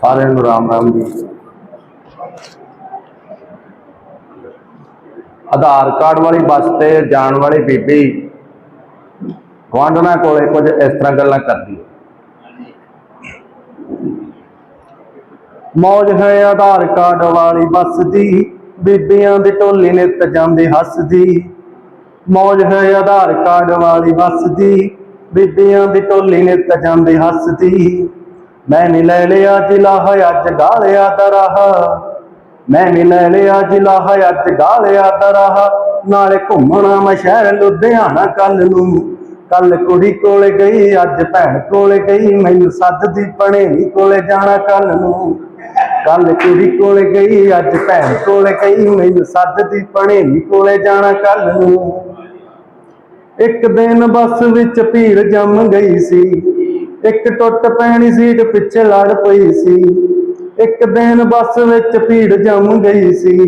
ਸਾਰਿਆਂ ਨੂੰ ਰਾਮ ਰਾਮ ਜੀ। ਆਧਾਰ ਕਾਰਡ ਵਾਲੀ ਬੱਸ ਤੇ ਜਾਣ ਵਾਲੀ ਬੀਬੀ ਗੁਆਂਢਣਾ ਕੋਲੇ ਕੁਝ ਇਸ ਤਰ੍ਹਾਂ ਗੱਲਾਂ ਕਰਦੀ ਮੌਜ ਹੈ ਆਧਾਰ ਕਾਰਡ ਵਾਲੀ ਬੱਸ ਦੀ, ਬੀਬੀਆਂ ਦੀ ਟੋਲੀ ਨਿੱਤ ਜਾਂਦੀ ਹੱਸਦੀ। ਮੌਜ ਹੈ ਆਧਾਰ ਕਾਰਡ ਵਾਲੀ ਬੱਸ ਦੀ ਬੀਬੀਆਂ ਦੀ ਟੋਲੀ ਨਿੱਤ ਜਾਂਦੀ ਹੱਸਦੀ। ਮੈਂ ਨੀ ਲੈ ਲਿਆ ਜ਼ਿਲ੍ਹਾ ਅੱਜ ਗਾਲਿਆ ਦਰਾਹ ਮੈਂ ਨੀ ਲੈ ਲਿਆ ਜ਼ਿਲ੍ਹਾ ਅੱਜ ਗਾਲਿਆ ਦਰਾਹ ਨਾਲੇ ਘੁੰਮਣਾ ਮੈਂ ਸ਼ਹਿਰ ਲੁਧਿਆਣਾ ਕੱਲ ਨੂੰ। ਕੱਲ ਕੁੜੀ ਕੋਲੇ ਗਈ, ਅੱਜ ਭੈਣ ਕੋਲੇ ਗਈ। ਮੈਨੂੰ ਸੱਦਦੀ ਪਣੇਵੀ ਕੋਲੇ ਜਾਣਾ ਕੱਲ ਨੂੰ। ਕੱਲ ਕੁੜੀ ਕੋਲੇ ਗਈ, ਅੱਜ ਭੈਣ ਕੋਲੇ ਗਈ। ਮੈਨੂੰ ਸੱਦਦੀ ਪਣੇਵੀ ਕੋਲੇ ਜਾਣਾ ਕੱਲ ਨੂੰ। ਇੱਕ ਦਿਨ ਬੱਸ ਵਿੱਚ ਭੀੜ ਜੰਮ ਗਈ ਸੀ। ਇੱਕ ਟੁੱਟ ਪੈਣੀ ਸੀਟ ਪਿੱਛੇ ਲੜ ਪਈ ਸੀ। ਇੱਕ ਦਿਨ ਬੱਸ ਵਿੱਚ ਭੀੜ ਜੰਮ ਗਈ ਸੀ।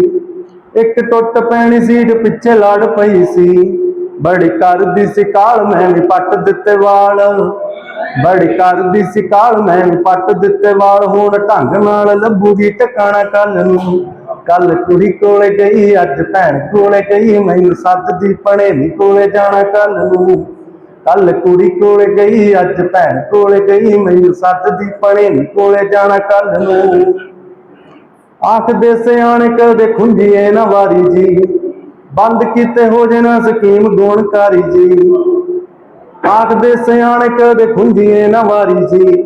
ਇੱਕ ਟੁੱਟ ਪੈਣੀ ਸੀਟ ਪਿੱਛੇ ਲੜ ਪਈ ਸੀ। ਬੜੀ ਕਰਦੀ ਸੀ ਕਾਲ ਮੈਂ ਵੀ ਪੱਟ ਦਿੱਤੇ ਵਾਲ। ਬੜੀ ਕਰਦੀ ਸੀ ਕਾਲ ਮੈਂ ਵੀ ਪੱਟ ਦਿੱਤੇ ਵਾਲ। ਹੁਣ ਢੰਗ ਨਾਲ ਲੱਭੂਗੀ ਟਿਕਾਣਾ ਕੱਲ ਨੂੰ। ਕੱਲ ਕੁੜੀ ਕੋਲੇ ਗਈ, ਅੱਜ ਭੈਣ ਕੋਲੇ ਗਈ, ਮੈਨੂੰ ਸੱਦਦੀ ਪਣੇਵੀ ਕੋਲੇ ਜਾਣਾ ਕੱਲ ਨੂੰ। ਕੱਲ ਕੁੜੀ ਕੋਲੇ ਗਈ, ਅੱਜ ਭੈਣ ਕੋਲੇ ਗਈ, ਮੈਨੂੰ ਸੱਦਦੀ ਪਣੇਵੀ ਕੋਲੇ ਜਾਣਾ ਕੱਲ ਨੂੰ। ਆਖਦੇ ਸਿਆਣੇ ਕਦੇ ਖੁੰਝੀਏ ਨਾ ਵਾਰੀ ਜੀ, ਬੰਦ ਕੀਤੇ ਹੋ ਜੇ ਸਕੀਮ ਗੁਣਕਾਰੀ ਜੀ। ਆਖਦੇ ਸਿਆਣੇ ਕਦੇ ਖੁੰਝੀਏ ਨਾ ਵਾਰੀ ਜੀ,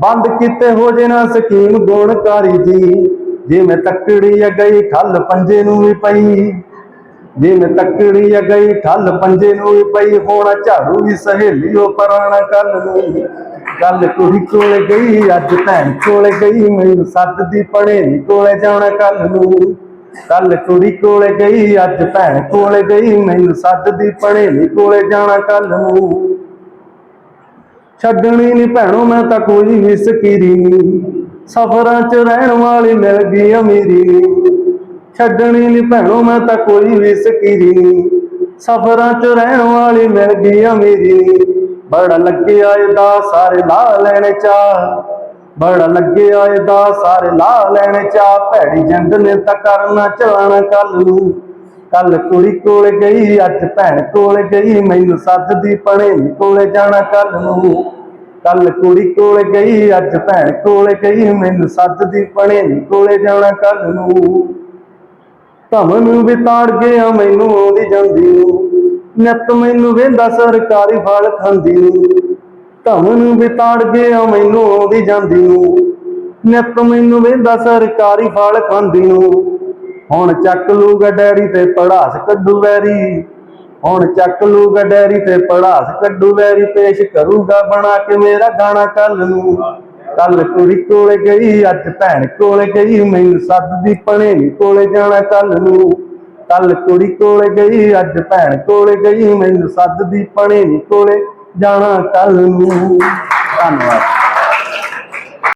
ਬੰਦ ਕੀਤੇ ਹੋ ਜੇ ਸਕੀਮ ਗੁਣਕਾਰੀ ਜੀ। ਜੇ ਮੈਂ ਤੱਕੜੀ ਆ ਗਈ ਠੱਲ ਪੰਜੇ ਨੂੰ ਵੀ ਪਈ, ਜੇ ਮੈਂ ਤੱਕੜੀ ਆ ਗਈ ਠੱਲ ਪੰਜੇ ਨੂੰ ਵੀ ਪਈ, ਹੋਣਾ ਝਾੜੂ ਵੀ ਸਹੇਲੀਓ ਉਹ ਪਰਾਣਾ ਕੱਲ ਨੂੰ ਕੱਲ ਕੁੜੀ ਕੋਲੇ ਗਈ, ਅੱਜ ਭੈਣ ਕੋਲੇ ਗਈ, ਮੈਨੂੰ ਸੱਦਦੀ ਪੜੇਵੀ ਕੋਲੇ ਜਾਣਾ ਕੱਲ ਨੂੰ। ਕੱਲ ਕੁੜੀ ਕੋਲੇ ਗਈ, ਅੱਜ ਭੈਣ ਕੋਲੇ ਗਈ, ਮੈਨੂੰ ਸੱਦਦੀ ਪੜੇਵੀ ਕੋਲੇ ਜਾਣਾ ਕੱਲ ਨੂੰ। ਛੱਡਣੀ ਨਹੀਂ ਭੈਣੋ, ਮੈਂ ਤਾਂ ਕੋਈ ਵੀ ਸਕੀਰੀ ਨਹੀਂ ਸਫਰਾਂ 'ਚ ਰਹਿਣ ਵਾਲੀ ਮਿਲ ਗਈ ਅਮੀਰੀ। ਨੀ। ਛੱਡਣੀ ਨਹੀਂ ਭੈਣੋ, ਮੈਂ ਤਾਂ ਕੋਈ ਵੀ ਸਕੀਰੀ। ਸਫਰਾਂ 'ਚ ਰਹਿਣ ਵਾਲੀ ਮਿਲ ਗਈ ਅਮੀਰੀ। ਬੜਾ ਲੱਗਿਆ ਇਹਦਾ ਸਾਰੇ ਲਾ ਲੈਣੇ ਚਾਹ। ਬੜਾ ਲੱਗਿਆ ਇਹਦਾ ਸਾਰੇ ਲਾ ਲੈਣੇ ਚਾਹ। ਭੈੜੀ ਜੰਗ ਨੇ ਤਾਂ ਕਰਨਾ ਚਲਾਣਾ ਕੱਲ ਨੂੰ। ਕੱਲ ਕੁੜੀ ਕੋਲ ਗਈ, ਅੱਜ ਭੈਣ ਕੋਲ ਗਈ। ਮੈਨੂੰ ਸੱਦਦੀ ਪਣੇਵੀ ਕੋਲੇ ਜਾਣਾ ਕੱਲ ਨੂੰ। ਕੱਲ ਕੁੜੀ ਕੋਲੇ ਗਈ, ਅੱਜ ਭੈਣ ਕੋਲੇ ਗਈ, ਮੈਨੂੰ ਸੱਦਦੀ ਪਣੇਵੀ ਕੋਲੇ ਜਾਣਾ ਕੱਲ ਨੂੰ। ਧਮਨ ਵੀ ਤਾੜ ਗਿਆ, ਮੈਨੂੰ ਆਉਂਦੀ ਜਾਂਦੀ ਨੂੰ। ਨਿੱਤ ਮੈਨੂੰ ਵੇਂਦਾ ਸਰਕਾਰੀ ਫਲ ਖਾਂਦੀ ਨੂੰ। ਧਮਨ ਵੀ ਤਾੜ ਗਿਆ, ਮੈਨੂੰ ਆਉਂਦੀ ਜਾਂਦੀ ਨੂੰ। ਨਿੱਤ ਮੈਨੂੰ ਵੇਂਦਾ ਸਰਕਾਰੀ ਫਲ ਖਾਂਦੀ ਨੂੰ। ਹੁਣ ਚੱਕ ਲੂਗਾ ਡੈਡੀ ਤੇ ਪੜਾਸ ਕੱਢੂ ਵੈਰੀ। ਹੁਣ ਚੱਕ ਲੂਗਾ ਡੈਡੀ ਤੇ ਪੜਾਸ ਕੱਢੂ ਵੈਰੀ, ਪੇਸ਼ ਕਰੂਗਾ ਬਣਾ ਕੇ ਮੇਰਾ ਗਾਣਾ ਕੱਲ ਨੂੰ। ਕੱਲ ਕੁੜੀ ਕੋਲੇ ਗਈ, ਅੱਜ ਭੈਣ ਕੋਲੇ ਗਈ, ਮੈਨੂੰ ਸੱਦਦੀ ਪਣੇਵੀ ਕੋਲੇ ਜਾਣਾ ਕੱਲ ਨੂੰ। ਕੱਲ ਕੁੜੀ ਕੋਲੇ ਗਈ, ਅੱਜ ਭੈਣ ਕੋਲੇ ਗਈ, ਮੈਨੂੰ ਸੱਦਦੀ ਪਣੇਵੀ ਕੋਲੇ ਜਾਣਾ ਕੱਲ ਨੂੰ। ਧੰਨਵਾਦ।